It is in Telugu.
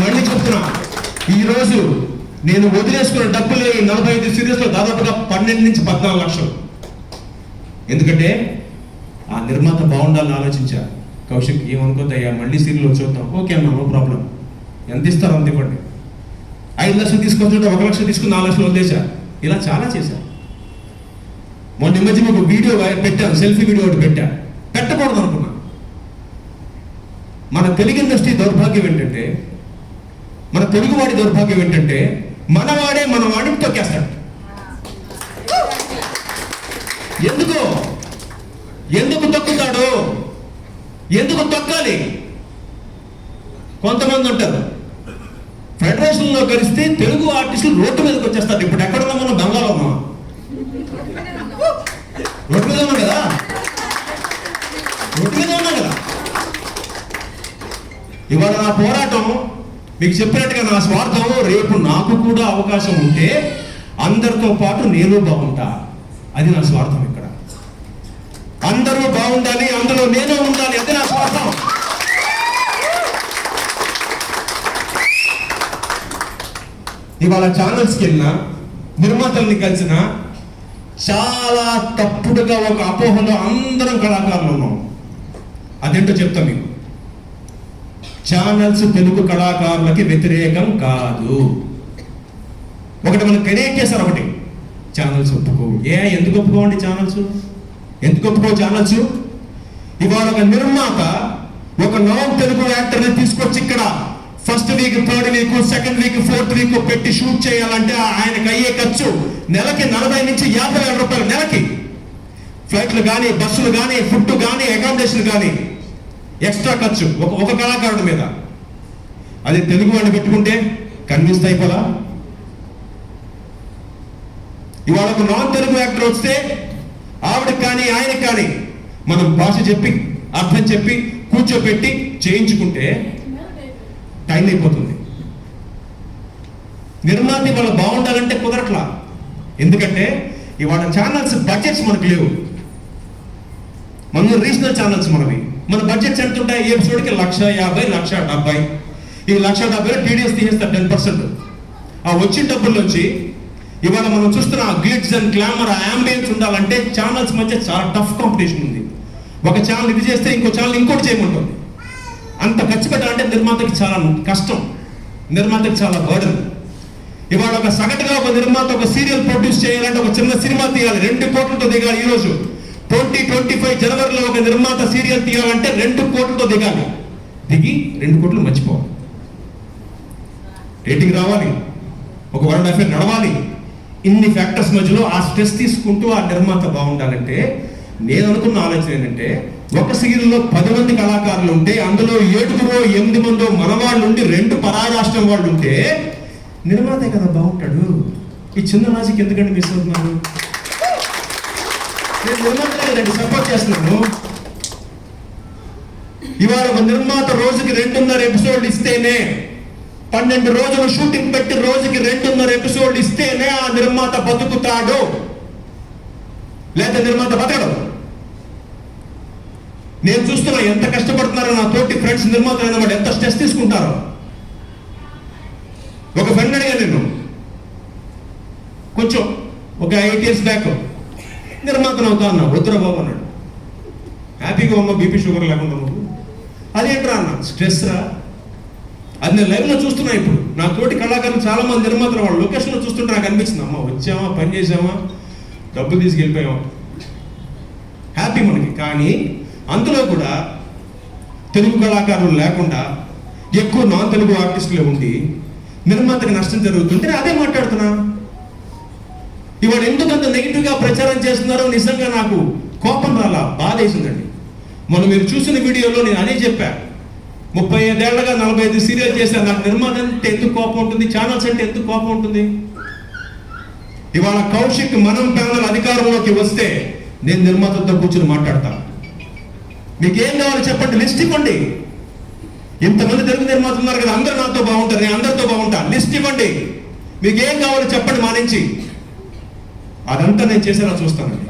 నేను మళ్ళీ చెప్తున్నా. ఈరోజు నేను వదిలేసుకున్న డబ్బులు ఈ నలభై ఐదు సిరీస్లో దాదాపుగా పన్నెండు నుంచి పద్నాలుగు లక్షలు. ఎందుకంటే ఆ నిర్మాత బాగుండాలని ఆలోచించా. కౌశిక్ ఏమనుకోద్దయ్యా? మళ్ళీ సీరియల్లో చూద్దాం. ఓకే అమ్మా నో ప్రాబ్లం ఎంత ఇస్తారో అంత ఇవ్వండి. ఐదు లక్షలు తీసుకొచ్చుంటే ఒక లక్ష తీసుకుని నాలుగు లక్షలు వదిలేసా? ఇలా చాలా చేశా. మొన్న ఈ మధ్య మీకు వీడియో పెట్టాను సెల్ఫీ వీడియో ఒకటి పెట్టా. పెట్టకూడదు అనుకున్నా మన తెలుగు ఇండస్ట్రీ దౌర్భాగ్యం ఏంటంటే మన తెలుగువాడి దౌర్భాగ్యం ఏంటంటే మనవాడే మన వాడిని తొక్కేస్తాడు. ఎందుకు? ఎందుకు తొక్కుతాడు? ఎందుకు తొక్కాలి? కొంతమంది ఉంటారు. ఫెడరేషన్లో కలిస్తే తెలుగు ఆర్టిస్టులు రోడ్డు మీదకి వచ్చేస్తారు. ఇప్పుడు ఎక్కడ ఉన్నాం మనం? బంగాళ ఉన్నాం రోడ్డు మీద ఉన్నాం కదా? రోడ్డు మీద ఉన్నాం కదా? ఇవాళ నా పోరాటం మీకు చెప్పినట్టుగా నా స్వార్థం రేపు నాకు కూడా అవకాశం ఉంటే అందరితో పాటు నేను బాగుంటా. అది నా స్వార్థం ఇక్కడ. అందరూ బాగుండాలి అందులో నేను ఉండాలి అది నా స్వార్థం. ఇవాళ ఛానల్స్కి వెళ్ళినా నిర్మాతల్ని కలిసిన చాలా తప్పుడుగా ఒక అపోహలో అందరం కళాకారులు ఉన్నాం. అదేంటో చెప్తాం మీకు. ఛానల్స్ తెలుగు కళాకారులకి వ్యతిరేకం కాదు. ఒకటి మనం క్రియేట్ చేశారు ఒకటి. ఛానల్స్ ఒప్పుకో. ఏ ఎందుకు ఒప్పుకోండి ఛానల్స్? ఎందుకు ఒప్పుకో ఛానల్స్? ఇవాళ ఒక నిర్మాత ఒక నాన్ తెలుగు యాక్టర్ని తీసుకొచ్చి ఇక్కడ first week third week second week fourth week పెట్టి షూట్ చేయాలంటే ఆయనకు అయ్యే ఖర్చు నెలకి నలభై నుంచి యాభై వేల రూపాయలు నెలకి. ఫ్లైట్లు కానీ బస్సులు కానీ ఫుడ్ కానీ అకామిడేషన్ కానీ ఎక్స్ట్రా ఖర్చు. ఒక ఒక కళాకారుడి మీద. అదే తెలుగు వాళ్ళు పెట్టుకుంటే కన్విన్స్ అయిపోలా? ఇవాళ ఒక నాన్ తెలుగు యాక్టర్ వస్తే ఆవిడ కానీ ఆయన కానీ మనం భాష చెప్పి అర్థం చెప్పి కూర్చోబెట్టి చేయించుకుంటే టైం అయిపోతుంది. నిర్మాత ఇవాళ బాగుండాలంటే కుదరట్లా? ఎందుకంటే ఇవాళ ఛానల్స్ బడ్జెట్స్ మనకు లేవు. మన రీజనల్ ఛానల్స్ మనవి. మన బడ్జెట్స్ ఎంత ఉంటాయి? ఎపిసోడ్కి లక్ష యాభై లక్ష డెబ్బై. ఈ లక్ష డెబ్బైలో టీడీఎస్ తీసేస్తారు టెన్ పర్సెంట్ ఆ వచ్చిన డబ్బుల్లోంచి ఇవాళ మనం చూస్తున్న గ్లిట్స్ అండ్ గ్లామర్ అంబియన్స్ ఉండాలంటే ఛానల్స్ మధ్య చాలా టఫ్ కాంపిటీషన్ ఉంది. ఒక ఛానల్ ఇది చేస్తే ఇంకో ఛానల్ ఇంకోటి చేయమంటుంది. అంత ఖర్చు పెట్టాలంటే నిర్మాతకి చాలా కష్టం. నిర్మాతకి చాలా బర్డన్ ఇవాళ ఒక సగటుగా ఒక నిర్మాత ఒక సీరియల్ ప్రొడ్యూస్ చేయాలంటే ఒక చిన్న సినిమా తీయాలి. రెండు కోట్లతో దిగాలి ఈరోజు. ట్వంటీ ట్వంటీ ఫైవ్ జనవరిలో ఒక నిర్మాత సీరియల్ తీయాలంటే రెండు కోట్లతో దిగాలి. దిగి రెండు కోట్లు మర్చిపోవాలి. రేటింగ్ రావాలి. ఒక వన్ అండ్ హాఫ్ నడవాలి. ఇన్ని ఫ్యాక్టర్స్ మధ్యలో ఆ స్ట్రెస్ తీసుకుంటూ ఆ నిర్మాత బాగుండాలంటే నేను అనుకున్న ఆలోచన ఏంటంటే ఒక సీరియల్లో పది మంది కళాకారులు ఉంటే అందులో ఏడుగురో ఎనిమిది మందో మనవాళ్ళు ఉండి రెండు పరాయి రాష్ట్రం వాళ్ళు ఉంటే నిర్మాతే కదా బాగుంటాడు. ఈ చిన్న రాజుకి ఎందుకంటే మిస్ అవుతున్నాను నేను సపోర్ట్ చేస్తున్నాను. ఇవాళ ఒక నిర్మాత రోజుకి రెండున్నర ఎపిసోడ్ ఇస్తేనే పన్నెండు రోజులు షూటింగ్ పెట్టి రోజుకి రెండున్నర ఎపిసోడ్ ఇస్తేనే ఆ నిర్మాత బతుకుతాడు. లేదా నిర్మాత బతకడు. నేను చూస్తున్నా ఎంత కష్టపడుతున్నారో నా తోటి ఫ్రెండ్స్ నిర్మాత అయిన ఎంత స్ట్రెస్ తీసుకుంటారో. ఒక ఫ్రెండ్ అడిగా నేను. కొంచెం ఒక ఎయిట్ ఇయర్స్ బ్యాక్ నిర్మాతను అవుతా అన్నా వద్దురా బాబు అన్నాడు. హ్యాపీగా ఉన్నా బీపీ షుగర్ లేకుండా నువ్వు అదేంట్రా అన్న? స్ట్రెస్ రా. అది నేను లైవ్లో చూస్తున్నా ఇప్పుడు. నా తోటి కళాకారులు చాలా మంది నిర్మాతలు వాళ్ళు లొకేషన్లో చూస్తుంటే నాకు అనిపించింది అమ్మ వచ్చామా పని చేసామా డబ్బులు తీసుకెళ్ళిపోయామా హ్యాపీ మనకి. కానీ అందులో కూడా తెలుగు కళాకారులు లేకుండా ఎక్కువ నాన్ తెలుగు ఆర్టిస్టులే ఉండి నిర్మాతకి నష్టం జరుగుతుంటే అదే మాట్లాడుతున్నా. ఇవాడు ఎందుకు అంత నెగిటివ్గా ప్రచారం చేస్తున్నారో నిజంగా నాకు కోపం రాలా బాధ వేసిందండి మొన్న మీరు చూసిన వీడియోలో నేను అనే చెప్పా. ముప్పై ఐదేళ్ళగా నలభై ఐదు సీరియల్ చేశాను నాకు నిర్మాణం అంటే ఎందుకు కోపం ఉంటుంది? ఛానల్స్ అంటే ఎందుకు కోపం ఉంటుంది? ఇవాళ కౌశిక్ మనం ప్యానల్ అధికారంలోకి వస్తే నేను నిర్మాతతో కూర్చుని మాట్లాడతాను మీకేం కావాలో చెప్పండి? లిస్ట్ ఇవ్వండి. ఇంతమంది తెలుగు నిర్మాతలు ఉన్నారు కదా అందరూ నాతో బాగుంటారు నేను అందరితో బాగుంటా. లిస్ట్ ఇవ్వండి. మీకేం కావాలో చెప్పండి మా నుంచి. అదంతా నేను చేసేలా చూస్తానండి.